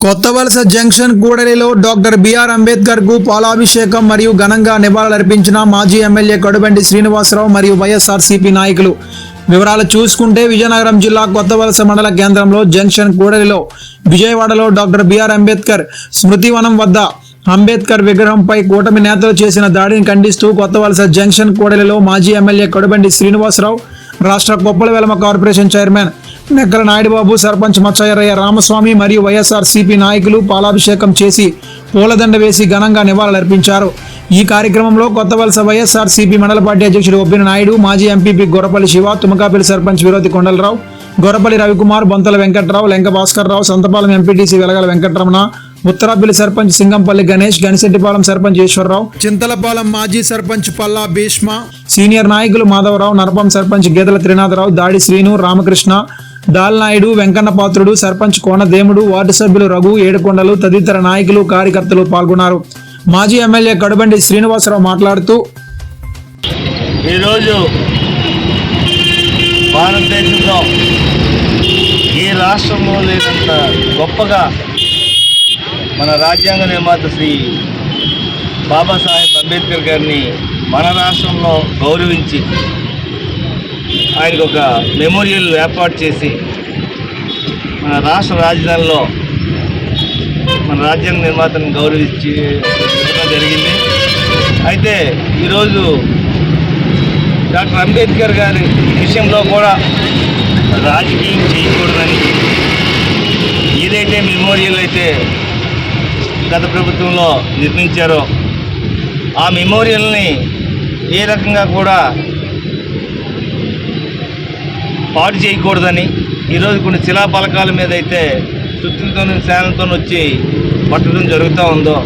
కొత్త వలస జంక్షన్ కూడలిలో డాక్టర్ బిఆర్ అంబేద్కర్కు పాలాభిషేకం మరియు ఘనంగా నివాళులర్పించిన మాజీ ఎమ్మెల్యే కడుబండి శ్రీనివాసరావు మరియు వైఎస్ఆర్సీపీ నాయకులు. వివరాలు చూసుకుంటే విజయనగరం జిల్లా కొత్త వలస మండల కేంద్రంలో జంక్షన్ కూడలిలో విజయవాడలో డాక్టర్ బిఆర్ అంబేద్కర్ స్మృతివనం వద్ద అంబేద్కర్ విగ్రహంపై కూటమి నేతలు చేసిన దాడిని ఖండిస్తూ కొత్త వలస జంక్షన్ కూడలిలో మాజీ ఎమ్మెల్యే కడుబండి శ్రీనివాసరావు రాష్ట్ర కొప్పల వెలమ కార్పొరేషన్ చైర్మన్ నెక్కల నాయుడుబాబు సర్పంచ్ మచ్చయ్యరయ్య రామస్వామి మరియు వైఎస్ఆర్ సిపి నాయకులు పాలాభిషేకం చేసి పూలదండ వేసి ఘనంగా నివాళులర్పించారు. ఈ కార్యక్రమంలో కొత్త వలస వైఎస్ఆర్ సిపి మండల పార్టీ అధ్యక్షుడు ఒబ్బిన నాయుడు మాజీ ఎంపీపీ గొర్రపల్లి శివ తుమకాపల్లి సర్పంచ్ విరోధి కొండలరావు గొర్రపల్లి రవికుమార్ బొంతల వెంకట్రావు లెంక భాస్కర్రావు సంతపాలెం ఎంపీటీసీ వెలగల వెంకటరమణ ఉత్తరాపల్లి సర్పంచ్ సింగంపల్లి గణేష్ గనిశెట్టిపాలెం సర్పంచ్ ఈశ్వరరావు చింతలపాలెం మాజీ సర్పంచ్ పల్లా భీష్మ సీనియర్ నాయకులు మాధవరావు నరపం సర్పంచ్ గేదెల త్రినాథరావు దాడి శ్రీను రామకృష్ణ దాల్నాయుడు వెంకన్న పాత్రుడు సర్పంచ్ కోనదేముడు వార్డు సభ్యులు రఘు ఏడుకొండలు తదితర నాయకులు కార్యకర్తలు పాల్గొన్నారు. మాజీ ఎమ్మెల్యే కడుబండి శ్రీనివాసరావు మాట్లాడుతూ ఈరోజు భారతదేశంలో ఈ రాష్ట్రంలో లేనంత గొప్పగా మన రాజ్యాంగ నిర్మాత శ్రీ బాబాసాహెబ్ అంబేద్కర్ గారిని మన రాష్ట్రంలో గౌరవించి ఆయనకు ఒక మెమోరియల్ ఏర్పాటు చేసి మన రాష్ట్ర రాజధానిలో మన రాజ్యాంగ నిర్మాతను గౌరవించి జరిగింది. అయితే ఈరోజు డాక్టర్ అంబేద్కర్ గారి విషయంలో కూడా రాజకీయం చేయకూడదని ఏదైతే మెమోరియల్ అయితే గత ప్రభుత్వంలో నిర్మించారో ఆ మెమోరియల్ని ఏ రకంగా కూడా పాటు చేయకూడదని ఈరోజు కొన్ని శిలాఫలకాల మీద అయితే సుత్తులతో శానంతో వచ్చి పట్టడం జరుగుతూ ఉందో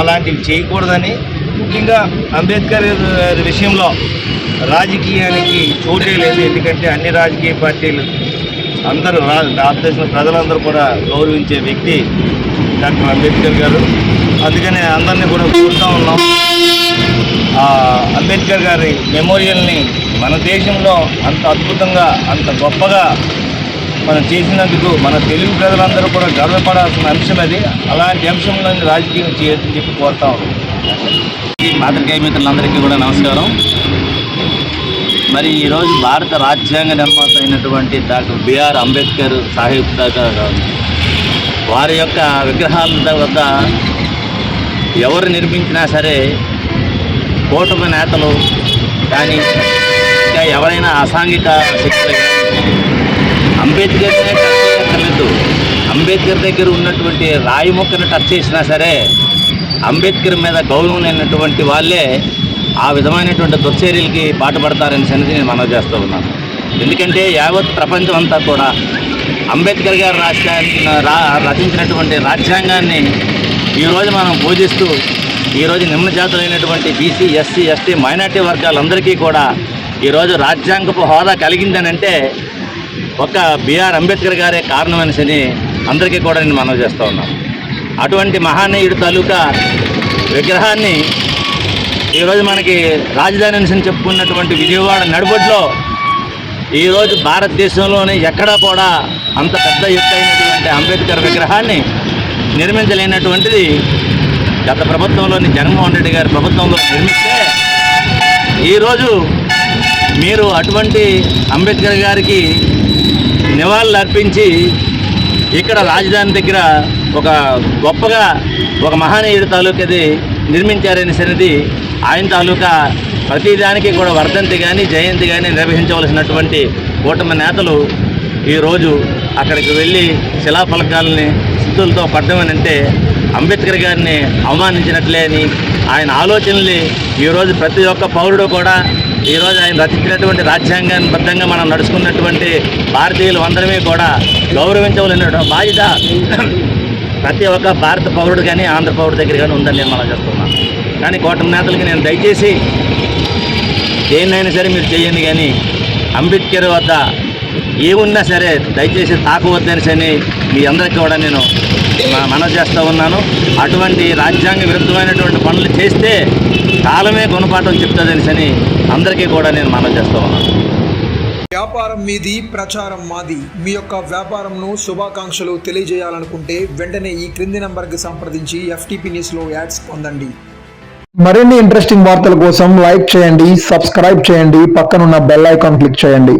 అలాంటివి చేయకూడదని ముఖ్యంగా అంబేద్కర్ విషయంలో రాజకీయానికి చోటే లేదు. ఎందుకంటే అన్ని రాజకీయ పార్టీలు అందరూ భారతదేశంలో ప్రజలందరూ కూడా గౌరవించే వ్యక్తి డాక్టర్ అంబేద్కర్ గారు. అందుకనే అందరినీ కూడా కోరుతూ ఉన్నాం. అంబేద్కర్ గారి మెమోరియల్ని మన దేశంలో అంత అద్భుతంగా అంత గొప్పగా మనం చేసినందుకు మన తెలుగు ప్రజలందరూ కూడా గర్వపడాల్సిన అంశం అది. అలాంటి అంశంలో రాజకీయం చేయొద్దని చెప్పి కోరుతా ఉన్నాం. పాత్రికేయ మిత్రులందరికీ కూడా నమస్కారం. మరి ఈరోజు భారత రాజ్యాంగ నిర్మాత అయినటువంటి డాక్టర్ బిఆర్ అంబేద్కర్ సాహిబ్ దగ్గర వారి యొక్క విగ్రహాల వద్ద ఎవరు నిర్మించినా సరే కూటమి నేతలు కానీ ఇంకా ఎవరైనా అసాంఘిక శక్తులు అంబేద్కర్నే టచ్ చేయక్కర్లేదు. అంబేద్కర్ దగ్గర ఉన్నటువంటి రాయి మొక్కను టచ్ చేసినా సరే అంబేద్కర్ మీద గౌరవం లేనటువంటి వాళ్ళే ఆ విధమైనటువంటి దుర్చర్యలకి పాటుపడతారని సంగతి నేను మనవి చేస్తూ ఉన్నాను. ఎందుకంటే యావత్ ప్రపంచం అంతా కూడా అంబేద్కర్ గారు రాష్ట్రాన్ని రా రచించినటువంటి రాజ్యాంగాన్ని ఈరోజు మనం పూజిస్తూ ఈరోజు నిమ్న జాతులైనటువంటి బీసీ ఎస్సీ ఎస్టీ మైనార్టీ వర్గాలందరికీ కూడా ఈరోజు రాజ్యాంగపు హోదా కలిగిందనంటే ఒక బిఆర్ అంబేద్కర్ గారే కారణమనిసని అందరికీ కూడా నేను మనవి చేస్తూ ఉన్నాను అటువంటి మహానీయుడు తాలూకా విగ్రహాన్ని ఈరోజు మనకి రాజధాని అని చెప్పుకున్నటువంటి విజయవాడ నడుబొడ్లో ఈరోజు భారతదేశంలోనే ఎక్కడా కూడా అంత పెద్ద ఎత్తైనటువంటి అంబేద్కర్ విగ్రహాన్ని నిర్మించలేనటువంటిది గత ప్రభుత్వంలోని జగన్మోహన్ రెడ్డి గారి ప్రభుత్వంలో నిర్మిస్తే ఈరోజు మీరు అటువంటి అంబేద్కర్ గారికి నివాళులు అర్పించి ఇక్కడ రాజధాని దగ్గర ఒక గొప్పగా ఒక మహానీయుడి తాలూకాది నిర్మించారనే సరిది ఆయన తాలూకా ప్రతిదానికి కూడా వర్ధంతి కానీ జయంతి కానీ నిర్వహించవలసినటువంటి కూటమి నేతలు ఈరోజు అక్కడికి వెళ్ళి శిలాఫలకాలని స్థుతులతో పడ్డమనంటే అంబేద్కర్ గారిని అవమానించినట్లే అని ఆయన ఆలోచనలు ఈరోజు ప్రతి ఒక్క పౌరుడు కూడా ఈరోజు ఆయన రచించినటువంటి రాజ్యాంగాన్ని బద్ధంగా మనం నడుచుకున్నటువంటి భారతీయులు అందరమే కూడా గౌరవించవలసిన బాధ్యత ప్రతి ఒక్క భారత పౌరుడు కానీ ఆంధ్ర పౌరుడు దగ్గర కానీ ఉందని నేను మనం చెప్తున్నాను. కానీ కూటమి నేతలకి నేను దయచేసి దేన్నైనా సరే మీరు చేయండి కానీ అంబేద్కర్ వద్ద ఏమున్నా సరే దయచేసి తాకవద్దని సరే మీ అందరికీ కూడా నేను మనవి చేస్తూ ఉన్నాను. అటువంటి రాజ్యాంగ విరుద్ధమైనటువంటి పనులు చేస్తే కాలమే గుణపాఠం చెప్తుందని అందరికీ కూడా నేను మనవి చేస్తూ ఉన్నాను. వ్యాపారం మీది ప్రచారం మాది. మీ యొక్క వ్యాపారంను శుభాకాంక్షలు తెలియజేయాలనుకుంటే వెంటనే ఈ క్రింది నంబర్కి సంప్రదించి ఎఫ్టీపీ న్యూస్లో యాడ్స్ పొందండి. మరిన్ని ఇంట్రెస్టింగ్ వార్తల కోసం లైక్ చేయండి సబ్స్క్రైబ్ చేయండి పక్కనున్న బెల్ ఐకాన్ క్లిక్ చేయండి.